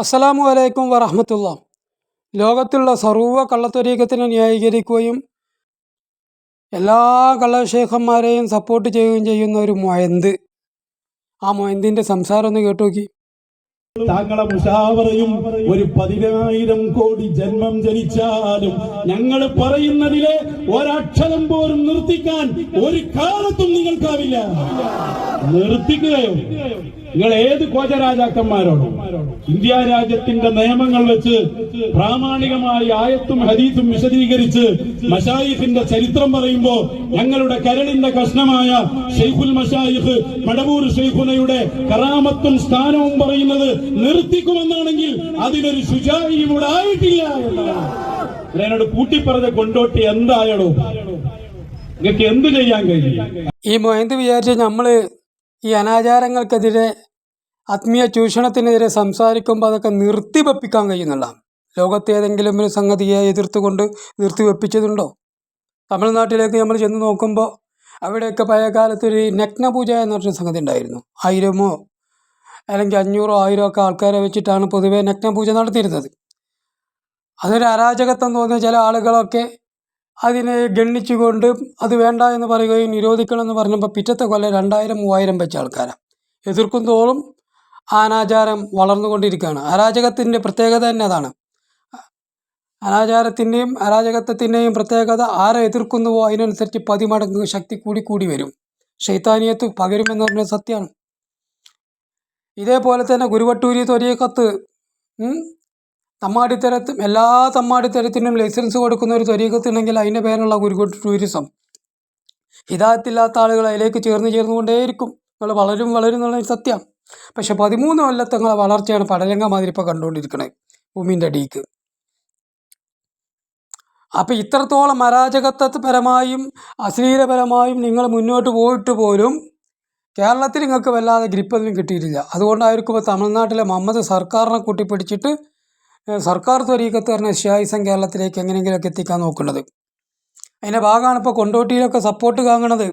അസ്സലാമു അലൈക്കും വറഹമത്തുള്ള. ലോകത്തുള്ള സർവ കള്ളത്തൊരീക്കത്തിനെ ന്യായീകരിക്കുകയും എല്ലാ കള്ളശേഖന്മാരെയും സപ്പോർട്ട് ചെയ്യുകയും ചെയ്യുന്ന ഒരു മൊയന്ത്. ആ മൊയന്തിന്റെ സംസാരം ഒന്ന് കേട്ടു നോക്കി. താങ്കളെ മുഷാവറയും ഒരു പതിനായിരം കോടി ജന്മം ജനിച്ചാലും ഞങ്ങൾ പറയുന്നതിലെ ഒരക്ഷരം പോലും നിർത്തിക്കാൻ ഒരു കാലത്തും നിങ്ങൾക്കാവില്ല. നിർത്തിക്കുകയോ? നിങ്ങൾ ഏത് കോചരാജാക്കന്മാരോടോ ഇന്ത്യ രാജ്യത്തിന്റെ നിയമങ്ങൾ വെച്ച് പ്രാമാണികമായി ആയത്തും ഹരീത്തും വിശദീകരിച്ച് മഷായിഫിന്റെ ചരിത്രം പറയുമ്പോൾ ഞങ്ങളുടെ കരളിന്റെ കഷ്ണമായ ഷെയ്ഖുൽ മഷായിഖ് മടവൂർ ഷെയ്ഖുനയുടെ കറാമത്തും സ്ഥാനവും പറയുന്നത് നിർത്തിക്കുമെന്നാണെങ്കിൽ അതിനൊരു ശുചായും ഇവിടെ എന്നോട് കൂട്ടിപ്പറഞ്ഞ കൊണ്ടോട്ടി എന്തായടോ നിങ്ങൾക്ക് എന്ത് ചെയ്യാൻ കഴിയും? ഈ മൊയന്ത് വിചാരിച്ച് നമ്മൾ ഈ അനാചാരങ്ങൾക്കെതിരെ ആത്മീയ ചൂഷണത്തിനെതിരെ സംസാരിക്കുമ്പോൾ അതൊക്കെ നിർത്തിവെപ്പിക്കാൻ കഴിയുന്നില്ല ലോകത്തെ ഏതെങ്കിലും ഒരു സംഗതിയെ എതിർത്തുകൊണ്ട് നിർത്തിവെപ്പിച്ചതുണ്ടോ തമിഴ്നാട്ടിലേക്ക് നമ്മൾ ചെന്ന് നോക്കുമ്പോൾ അവിടെയൊക്കെ പഴയ കാലത്തൊരു നഗ്നപൂജ എന്ന് പറഞ്ഞ സംഗതി ഉണ്ടായിരുന്നു. ആയിരമോ അല്ലെങ്കിൽ അഞ്ഞൂറോ ആയിരമോ ഒക്കെ ആൾക്കാരെ വെച്ചിട്ടാണ് പൊതുവെ നഗ്നപൂജ നടത്തിയിരുന്നത്. അതൊരു അരാജകത്വം തോന്നിയ ചില ആളുകളൊക്കെ അതിനെ ഗണ്ണിച്ചുകൊണ്ട് അത് വേണ്ട എന്ന് പറയുകയും നിരോധിക്കണം എന്ന് പറഞ്ഞപ്പോൾ പിറ്റത്തെ കൊല്ലം രണ്ടായിരം മൂവായിരം വെച്ച ആൾക്കാരാണ് എതിർക്കും തോറും അനാചാരം വളർന്നുകൊണ്ടിരിക്കുകയാണ്. അരാജകത്തിന്റെ പ്രത്യേകത തന്നെ അതാണ്. അനാചാരത്തിന്റെയും അരാജകത്വത്തിന്റെയും പ്രത്യേകത ആരെ എതിർക്കുന്നുവോ അതിനനുസരിച്ച് പതിമടങ്ങ് ശക്തി കൂടി കൂടി വരും. ഷെയ്ത്താനിയത്ത് പകരുമെന്ന് പറഞ്ഞ സത്യമാണ് ഇതേപോലെ തന്നെ ഗുരുവട്ടൂരി തൊരിയക്കത്ത് തമ്മാടിത്തരത്തും എല്ലാ തമ്മാടിത്തരത്തിനും ലൈസൻസ് കൊടുക്കുന്ന ഒരു ത്വരീക്കത്തുണ്ടെങ്കിൽ അതിന്റെ പേരുള്ള ഗുരുകുട്ട് ടൂറിസം ഹിതായത്തില്ലാത്ത ആളുകൾ അതിലേക്ക് ചേർന്ന് ചേർന്നുകൊണ്ടേയിരിക്കും. നിങ്ങൾ വളരും വളരും എന്നുള്ള സത്യം പക്ഷെ പതിമൂന്ന് കൊല്ലത്തങ്ങളെ വളർച്ചയാണ് പടലങ്ക മാതിരി ഇപ്പോൾ കണ്ടുകൊണ്ടിരിക്കുന്നത് ഭൂമിന്റെ അടിയിക്ക്. അപ്പം ഇത്രത്തോളം അരാജകത്വപരമായും അശ്ലീലപരമായും നിങ്ങൾ മുന്നോട്ട് പോയിട്ട് പോലും കേരളത്തിൽ നിങ്ങൾക്ക് വല്ലാതെ ഗ്രിപ്പൊന്നും കിട്ടിയിട്ടില്ല. അതുകൊണ്ടായിരിക്കും ഇപ്പോൾ തമിഴ്നാട്ടിലെ മമ്മദ് സർക്കാരിനെ കൂട്ടിപ്പിടിച്ചിട്ട് സർക്കാർ ത്വരീക്കത്ത് പറഞ്ഞ ഷിയായിസം കേരളത്തിലേക്ക് എങ്ങനെയെങ്കിലുമൊക്കെ എത്തിക്കാൻ നോക്കുന്നത്. അതിന്റെ ഭാഗമാണ് ഇപ്പോൾ കൊണ്ടോട്ടിയിലൊക്കെ സപ്പോർട്ട് കാങ്ങണത്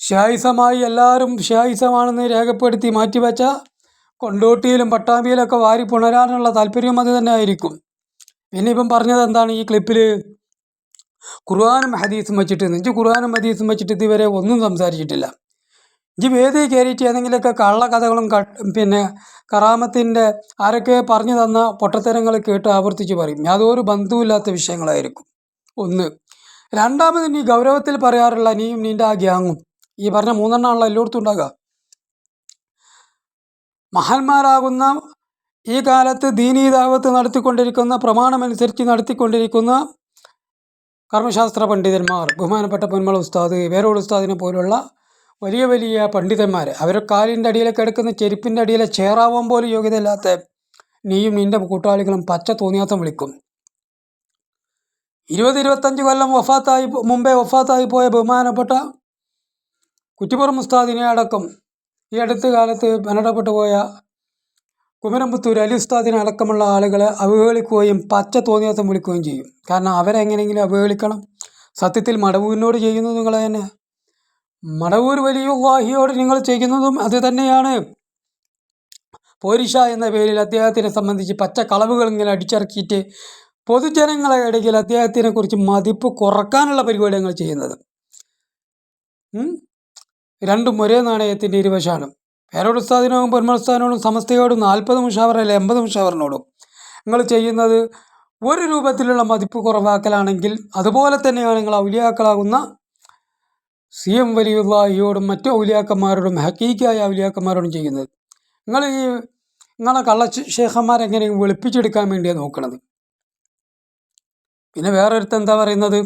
ഷിയായിസമായി എല്ലാവരും ഷായുസമാണെന്ന് രേഖപ്പെടുത്തി മാറ്റിവെച്ച കൊണ്ടോട്ടിയിലും പട്ടാമ്പിയിലൊക്കെ വാരി പുണരാനുള്ള താല്പര്യം അത് തന്നെ ആയിരിക്കും. പിന്നെ ഇപ്പം പറഞ്ഞത് എന്താണ് ഈ ക്ലിപ്പിൽ ഖുർആാനും ഹദീസും വെച്ചിട്ട് നെഞ്ചു ഖുർആാനും ഹദീസും വെച്ചിട്ട് ഇതുവരെ ഒന്നും സംസാരിച്ചിട്ടില്ല. ഇഞ്ചി വേദി കയറിയിട്ട് ഏതെങ്കിലുമൊക്കെ കള്ളക്കഥകളും കഥകളും പിന്നെ കറാമത്തിന്റെ ആരൊക്കെ പറഞ്ഞു തന്ന പൊട്ടത്തരങ്ങൾ കേട്ട് ആവർത്തിച്ച് പറയും. യാതൊരു ബന്ധവുമില്ലാത്ത വിഷയങ്ങളായിരിക്കും. ഒന്ന്. രണ്ടാമത് നീ ഗൗരവത്തിൽ പറയാറുള്ള നീയും നിന്റെ ആ ഗ്യാങ്ങും. ഈ പറഞ്ഞ മൂന്നെണ്ണമാണല്ലോ എല്ലായിടത്തും ഉണ്ടാകുക മഹാന്മാരാകുന്ന ഈ കാലത്ത് ദീനീതാവത്ത് നടത്തിക്കൊണ്ടിരിക്കുന്ന പ്രമാണമനുസരിച്ച് നടത്തിക്കൊണ്ടിരിക്കുന്ന കർമ്മശാസ്ത്ര പണ്ഡിതന്മാർ ബഹുമാനപ്പെട്ട പൊന്മള ഉസ്താദ് വേരോട് ഉസ്താദിനെ പോലുള്ള വലിയ വലിയ പണ്ഡിതന്മാർ അവരെ കാലിന്റെ അടിയിലൊക്കെ കിടക്കുന്ന ചെരുപ്പിന്റെ അടിയിലെ ചേറാവാൻ പോലും യോഗ്യതയില്ലാത്ത നീയും നിന്റെ കൂട്ടാളികളും പച്ച തോന്നിയാത്തം വിളിക്കും. ഇരുപത് ഇരുപത്തഞ്ച് കൊല്ലം വഫാത്തായി മുമ്പേ വഫാത്തായി പോയ ബഹുമാനപ്പെട്ട കുറ്റിപ്പുറം ഉസ്താദിനെ അടക്കം ഈ അടുത്ത കാലത്ത് മരണപ്പെട്ടു പോയ കുമരംപുത്തൂർ അലി ഉസ്താദിനെ അടക്കമുള്ള ആളുകളെ അവഹേളിക്കുകയും പച്ച തോന്നിയാത്തം വിളിക്കുകയും ചെയ്യും. കാരണം അവരെങ്ങനെയെങ്കിലും അവഹേളിക്കണം. സത്യത്തിൽ മടവൂരിനോട് ചെയ്യുന്നത് നിങ്ങൾ തന്നെ. മടവൂർ വലിയുള്ളാഹിയോട് നിങ്ങൾ ചെയ്യുന്നതും അത് തന്നെയാണ്. പോരിഷ എന്ന പേരിൽ അദ്ദേഹത്തിനെ സംബന്ധിച്ച് പച്ച കളവുകൾ ഇങ്ങനെ അടിച്ചിറക്കിയിട്ട് പൊതുജനങ്ങളെ ഇടയിൽ അദ്ദേഹത്തിനെ കുറിച്ച് മതിപ്പ് കുറക്കാനുള്ള പരിപാടി ഞങ്ങൾ ചെയ്യുന്നത്? രണ്ടും ഒരേ നാണയത്തിന്റെ ഇരുവശാണ് പേരോടുസ്താദിനോടും പൊന്മസ്ഥാനോടും സമസ്തയോടും നാൽപ്പത് മുഷാവറല്ല എൺപത് മുഷാവറിനോടും. നിങ്ങൾ ചെയ്യുന്നത് ഒരു രൂപത്തിലുള്ള മതിപ്പ് കുറവാക്കലാണെങ്കിൽ അതുപോലെ തന്നെയാണ് നിങ്ങൾ ഔലിയാക്കളാകുന്ന സി എം വലിയുള്ളയോടും മറ്റു ഔലിയാക്കന്മാരോടും ഹക്കീക്കായ ഔലിയാക്കന്മാരോടും ചെയ്യുന്നത്. നിങ്ങൾ ഈ നിങ്ങളെ കള്ള ശേഖന്മാരെങ്ങനെയും വെളുപ്പിച്ചെടുക്കാൻ വേണ്ടിയാണ് നോക്കുന്നത് പിന്നെ വേറൊരുത്തെന്താ പറയുന്നത്?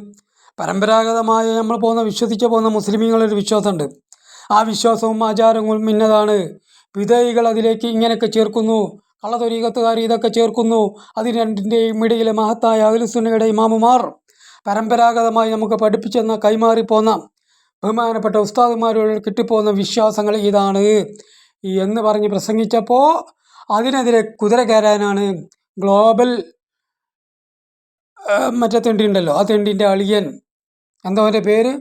പരമ്പരാഗതമായ നമ്മൾ പോകുന്ന വിശ്വസിച്ച് പോകുന്ന മുസ്ലിമീങ്ങളൊരു വിശ്വാസമുണ്ട്. ആ വിശ്വാസവും ആചാരങ്ങളും ഇന്നതാണ്. വിധേയികൾ അതിലേക്ക് ഇങ്ങനെയൊക്കെ ചേർക്കുന്നു. കള്ളതൊരീകത്തുകാർ ഇതൊക്കെ ചേർക്കുന്നു. അതിന് രണ്ടിന്റെയും ഇടയിലെ മഹത്തായ അഖിലുസുന്നയുടെ ഇമാമുമാർ പരമ്പരാഗതമായി നമുക്ക് പഠിപ്പിച്ചെന്ന കൈമാറിപ്പോന്ന ബഹുമാനപ്പെട്ട ഉസ്താദുമാരോട് കിട്ടിപ്പോകുന്ന വിശ്വാസങ്ങൾ ഇതാണ്. എന്ന് പറഞ്ഞ് പ്രസംഗിച്ചപ്പോൾ അതിനെതിരെ കുതിര കയറാനാണ് ഗ്ലോബൽ മറ്റേ തെണ്ടി ഉണ്ടല്ലോ ആ തെണ്ടിന്റെ അളിയൻ. എന്താ അവന്റെ പേര്?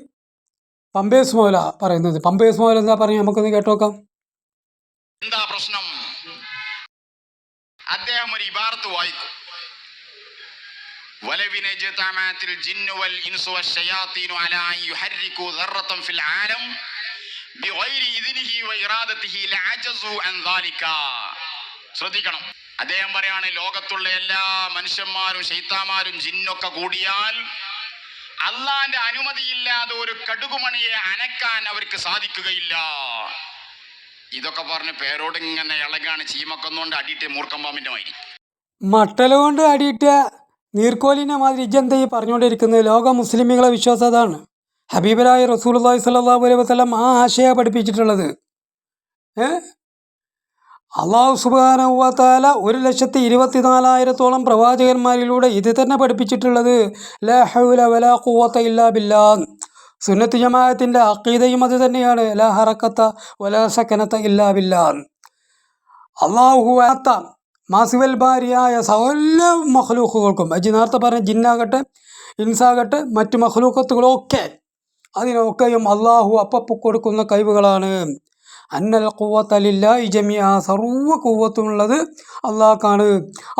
പമ്പേസ് മോല പറയുന്നത് പമ്പേസ് മോല എന്താ പറയുക നമുക്കൊന്ന് കേട്ടോക്കാം എന്താ പ്രശ്നം അദ്ദേഹം ഒരു ഇബാറത്ത് വായിക്കും ولو اجتمعت الجن والإنس والشياطين على أن يحركوا ذرة في العالم بغير إذنه وإرادته لعجزوا عن ذلك ശ്രദ്ധിക്കണം അദ്ദേഹം പറയാണ് ലോകത്തുള്ള എല്ലാ മനുഷ്യന്മാരും ശൈത്താമാരും ജിന്നൊക്കെ കൂടിയാൽ അള്ളാന്റെ അനുമതിയില്ലാതെ ഒരു കടുകുമണിയെ അനക്കാൻ അവർക്ക് സാധിക്കുകയില്ല. ഇതൊക്കെ പറഞ്ഞ് പേരോട് ഇങ്ങനെ ഇളകാണ് ചീമക്കൊന്നുകൊണ്ട് അടിയിട്ട് മൂർക്കം പാമ്പിന്റെ മാതിരി. മട്ടല കൊണ്ട് അടിയിട്ട നീർക്കോലിനെ മാതിരി ഇജന്ത ഈ പറഞ്ഞുകൊണ്ടിരിക്കുന്നത് ലോക മുസ്ലിമുകളെ വിശ്വാസം അതാണ്. ഹബീബരായ റസൂലുള്ളാഹി സ്വല്ലല്ലാഹു അലൈഹി വസല്ലം ആ ആശയ പഠിപ്പിച്ചിട്ടുള്ളത്. ഏ? അള്ളാഹു സുബാനുവത്താല ഒരു ലക്ഷത്തി ഇരുപത്തിനാലായിരത്തോളം പ്രവാചകന്മാരിലൂടെ ഇത് തന്നെ പഠിപ്പിച്ചിട്ടുള്ളത് ലാ ഹൗല വലാ ഖുവത്ത ഇല്ലാ ബില്ലാ സുന്നത്ത് ജമാഅത്തിന്റെ അക്കീതയും അത് തന്നെയാണ് ലാ ഹറക്കത്ത വലാ സക്കനത്ത ഇല്ലാ ബില്ലാ അള്ളാഹുവാത്ത മാസിവൽ ഭാര്യയായ സകല മഹ്ലൂക്കുകൾക്കും അജി നേരത്തെ പറഞ്ഞ ജിന്നാകട്ടെ ഇൻസാകട്ടെ മറ്റു മഹ്ലൂക്കത്തുകളൊക്കെ അതിനൊക്കെയും അള്ളാഹു അപ്പപ്പ് കൊടുക്കുന്ന കഴിവുകളാണ്. അന്നൽ കൂവത്തലില്ല ഈ ജമിയ സർവ കൂവത്തുമുള്ളത് അള്ളാഹ്ക്കാണ്.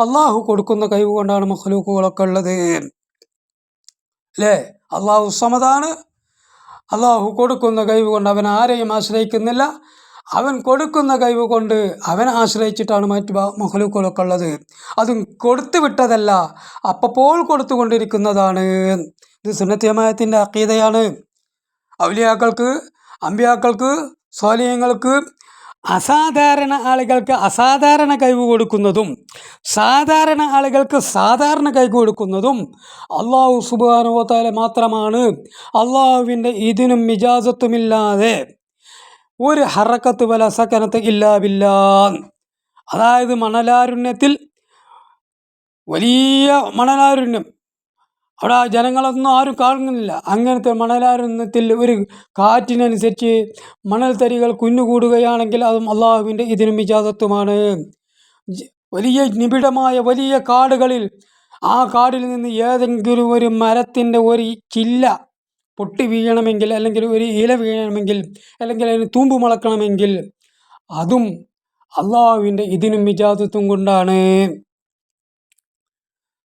അള്ളാഹു കൊടുക്കുന്ന കഴിവ് കൊണ്ടാണ് മഹ്ലൂക്കുകളൊക്കെ ഉള്ളത്. അല്ലേ? അള്ളാഹു സമതാണ് അള്ളാഹു കൊടുക്കുന്ന കഴിവ് കൊണ്ട് അവൻ ആരെയും ആശ്രയിക്കുന്നില്ല. അവൻ കൊടുക്കുന്ന കഴിവ് കൊണ്ട് അവനെ ആശ്രയിച്ചിട്ടാണ് മറ്റ് മഹലൂക്കുകളൊക്കെ ഉള്ളത്. അതും കൊടുത്തു വിട്ടതല്ല അപ്പപ്പോൾ കൊടുത്തുകൊണ്ടിരിക്കുന്നതാണ് ഇത് സുന്നത്യമായത്തിന്റെ അക്കീതയാണ് ഔലിയാക്കൾക്ക് അമ്പിയാക്കൾക്ക് സ്വാലിയങ്ങൾക്ക് അസാധാരണ ആളുകൾക്ക് അസാധാരണ കഴിവ് കൊടുക്കുന്നതും സാധാരണ ആളുകൾക്ക് സാധാരണ കഴിവ് കൊടുക്കുന്നതും അള്ളാഹു സുബാനുവത്താല മാത്രമാണ്. അള്ളാഹുവിന്റെ ഇതിനും മിജാസത്തുമില്ലാതെ ഒരു ഹറക്കത്ത് വല സക്കനത്ത് ഇല്ലാവില്ല അതായത് മണലാരുണ്യത്തിൽ വലിയ മണലാരുണ്യം അവിടെ ജനങ്ങളൊന്നും ആരും കാണുന്നില്ല അങ്ങനത്തെ മണലാരുണ്യത്തിൽ ഒരു കാറ്റിനനുസരിച്ച് മണൽത്തരികൾ കുന്നുകൂടുകയാണെങ്കിൽ അതും അള്ളാഹുവിന്റെ ഇതിനും വിജാതത്വമാണ് വലിയ നിബിഡമായ വലിയ കാടുകളിൽ ആ കാടിൽ നിന്ന് ഏതെങ്കിലും ഒരു മരത്തിന്റെ ഒരു ചില്ല പൊട്ടി വീഴണമെങ്കിൽ അല്ലെങ്കിൽ ഒരു ഇല വീഴണമെങ്കിൽ അല്ലെങ്കിൽ അതിന് തൂമ്പ് മുളക്കണമെങ്കിൽ അതും അള്ളാഹുവിന്റെ ഇതിനും വിജാതത്വം കൊണ്ടാണ്.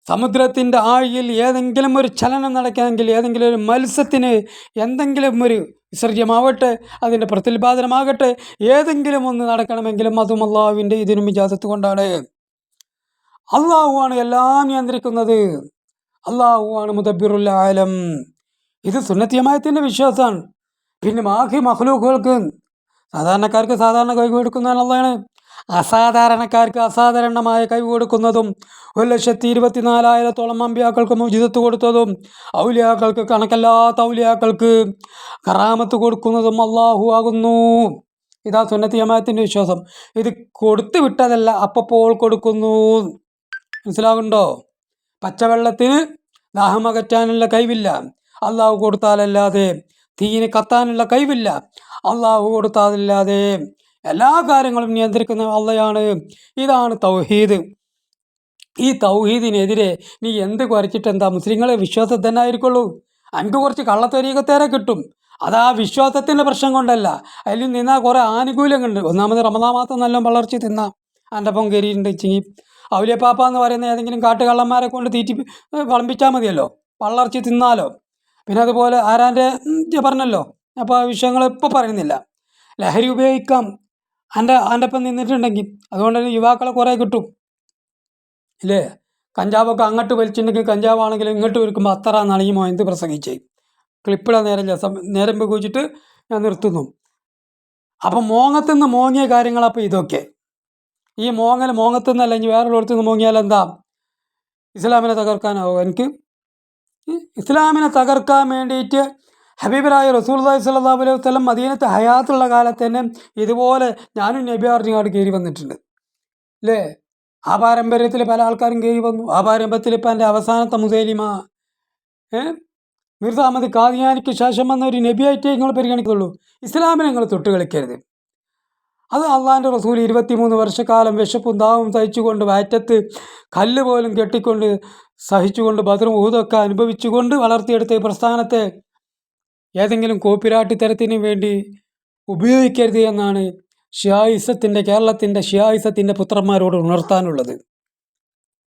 സമുദ്രത്തിന്റെ ആഴിയിൽ ഏതെങ്കിലും ഒരു ചലനം നടക്കുകയാണെങ്കിൽ ഏതെങ്കിലും ഒരു മത്സ്യത്തിന് എന്തെങ്കിലും ഒരു വിസർജ്യമാവട്ടെ അതിന്റെ പ്രത്യുൽപാദനമാകട്ടെ ഏതെങ്കിലും ഒന്ന് നടക്കണമെങ്കിലും അതും അള്ളാഹുവിന്റെ ഇതിനും ഇജാസത്ത് കൊണ്ടാണ്. അള്ളാഹുവാണ് എല്ലാം നിയന്ത്രിക്കുന്നത്. അള്ളാഹുവാണ് മുദബിറുൽ ആലം. ഇത് സുന്നത്യമായത്തിന്റെ വിശ്വാസമാണ്. പിന്നെ ബാക്കി മഹ്ലൂക്കുകൾക്ക് സാധാരണക്കാർക്ക് സാധാരണ കൈ കൊടുക്കുന്നതാണ് അസാധാരണക്കാർക്ക് അസാധാരണമായ കൈ കൊടുക്കുന്നതും ഒരു ലക്ഷത്തി ഇരുപത്തിനാലായിരത്തോളം അമ്പിയാക്കൾക്ക് മുജിതത്ത് കൊടുത്തതും ഔലിയാക്കൾക്ക് കണക്കല്ലാത്ത ഔലിയാക്കൾക്ക് കറാമത്ത് കൊടുക്കുന്നതും അള്ളാഹു ആകുന്നു. ഇതാ സുന്നത്തി ജമാഅത്തിന്റെ വിശ്വാസം. ഇത് കൊടുത്തു വിട്ടതല്ല അപ്പപ്പോൾ കൊടുക്കുന്നു. മനസ്സിലാകുന്നുണ്ടോ പച്ചവെള്ളത്തിന് ദാഹമകറ്റാനുള്ള കഴിവില്ല. അള്ളാഹു കൊടുത്താലല്ലാതെ തീയിന് കത്താനുള്ള കഴിവില്ല. അള്ളാഹു കൊടുത്താലല്ലാതെ എല്ലാ കാര്യങ്ങളും നിയന്ത്രിക്കുന്ന അള്ളയാണ്. ഇതാണ് തൗഹീദ്. ഈ തൗഹീദിനെതിരെ നീ എന്ത് കുറച്ചിട്ട് എന്താ മുസ്ലിങ്ങളെ വിശ്വാസം തന്നെ ആയിരിക്കുള്ളൂ. എനിക്ക് കുറച്ച് കള്ളത്തൊരീകത്തേരെ കിട്ടും. അത് ആ വിശ്വാസത്തിന്റെ പ്രശ്നം കൊണ്ടല്ല. അതിൽ നിന്നാൽ കുറേ ആനുകൂല്യങ്ങളുണ്ട്. ഒന്നാമത് റമദാ മാസം നല്ല വളർച്ച തിന്നാം. എന്റെ ഒപ്പം കയറിയിട്ടുണ്ട് ചിങ്ങി. ഔലിയപ്പാപ്പ എന്ന് പറയുന്ന ഏതെങ്കിലും കാട്ടുകള്ളന്മാരെ കൊണ്ട് തീറ്റി വളമ്പിച്ചാൽ മതിയല്ലോ. വളർച്ച തിന്നാലോ. പിന്നെ അതുപോലെ ആരാന്റെ പറഞ്ഞല്ലോ. അപ്പോൾ ആ വിഷയങ്ങൾ ഇപ്പോൾ പറയുന്നില്ല. ലഹരി ഉപയോഗിക്കാം. എന്റെ എന്റെ ഒപ്പം നിന്നിട്ടുണ്ടെങ്കിൽ അതുകൊണ്ട് തന്നെ യുവാക്കളെ കുറേ കിട്ടും. ഇല്ലേ? കഞ്ചാവൊക്കെ അങ്ങോട്ട് വലിച്ചിട്ടുണ്ടെങ്കിൽ കഞ്ചാവാണെങ്കിൽ ഇങ്ങോട്ട് വിൽക്കുമ്പോൾ അത്ര എന്നാണ് എന്ത് പ്രസംഗിച്ചേ ക്ലിപ്പിടാൻ നേരം സം- നേരം വെച്ചിട്ട് ഞാൻ നിർത്തുന്നു. അപ്പം മോങ്ങത്തു നിന്ന് മോങ്ങിയ കാര്യങ്ങളപ്പോൾ ഇതൊക്കെ. ഈ മോങ്ങൽ മോങ്ങത്തു നിന്നല്ല ഇനി വേറൊരിടത്തു നിന്ന് മോങ്ങിയാൽ എന്താ? ഇസ്ലാമിനെ തകർക്കാനാവും. എനിക്ക് ഇസ്ലാമിനെ തകർക്കാൻ വേണ്ടിയിട്ട് ഹബീബരായ റസൂൽദായ് സല്ലാ അലൈഹി വസ്ലം മദീനത്ത് ഹയാത്തുള്ള കാലത്ത് തന്നെ ഇതുപോലെ ഞാനും നബി അറിഞ്ഞാട് കയറി വന്നിട്ടുണ്ട്. അല്ലേ ആ പാരമ്പര്യത്തിൽ പല ആൾക്കാരും കയറി വന്നു. ആ പാരമ്പര്യത്തിൽ ഇപ്പം എന്റെ അവസാനത്തെ മുസേലിമ മിർസ അഹമ്മദ് കാദിയാനിക്ക് ശേഷം വന്ന ഒരു നബിയായിട്ടേ നിങ്ങൾ പരിഗണിക്കുള്ളൂ ഇസ്ലാമിനെ നിങ്ങൾ തൊട്ട് കളിക്കരുത്. അത് അള്ളാഹിന്റെ റസൂൽ ഇരുപത്തിമൂന്ന് വർഷക്കാലം വിശപ്പും ദാവും സഹിച്ചുകൊണ്ട് വയറ്റത്ത് കല്ല് പോലും കെട്ടിക്കൊണ്ട് സഹിച്ചുകൊണ്ട് ബദറും ഊതൊക്കെ അനുഭവിച്ചുകൊണ്ട് വളർത്തിയെടുത്ത ഈ പ്രസ്ഥാനത്തെ ഏതെങ്കിലും കോപ്പിരാട്ടിത്തരത്തിന് വേണ്ടി ഉപയോഗിക്കരുത് എന്നാണ് ഷിയായിസത്തിന്റെ കേരളത്തിന്റെ ഷിയായിസത്തിന്റെ പുത്രന്മാരോട് ഉണർത്താനുള്ളത്.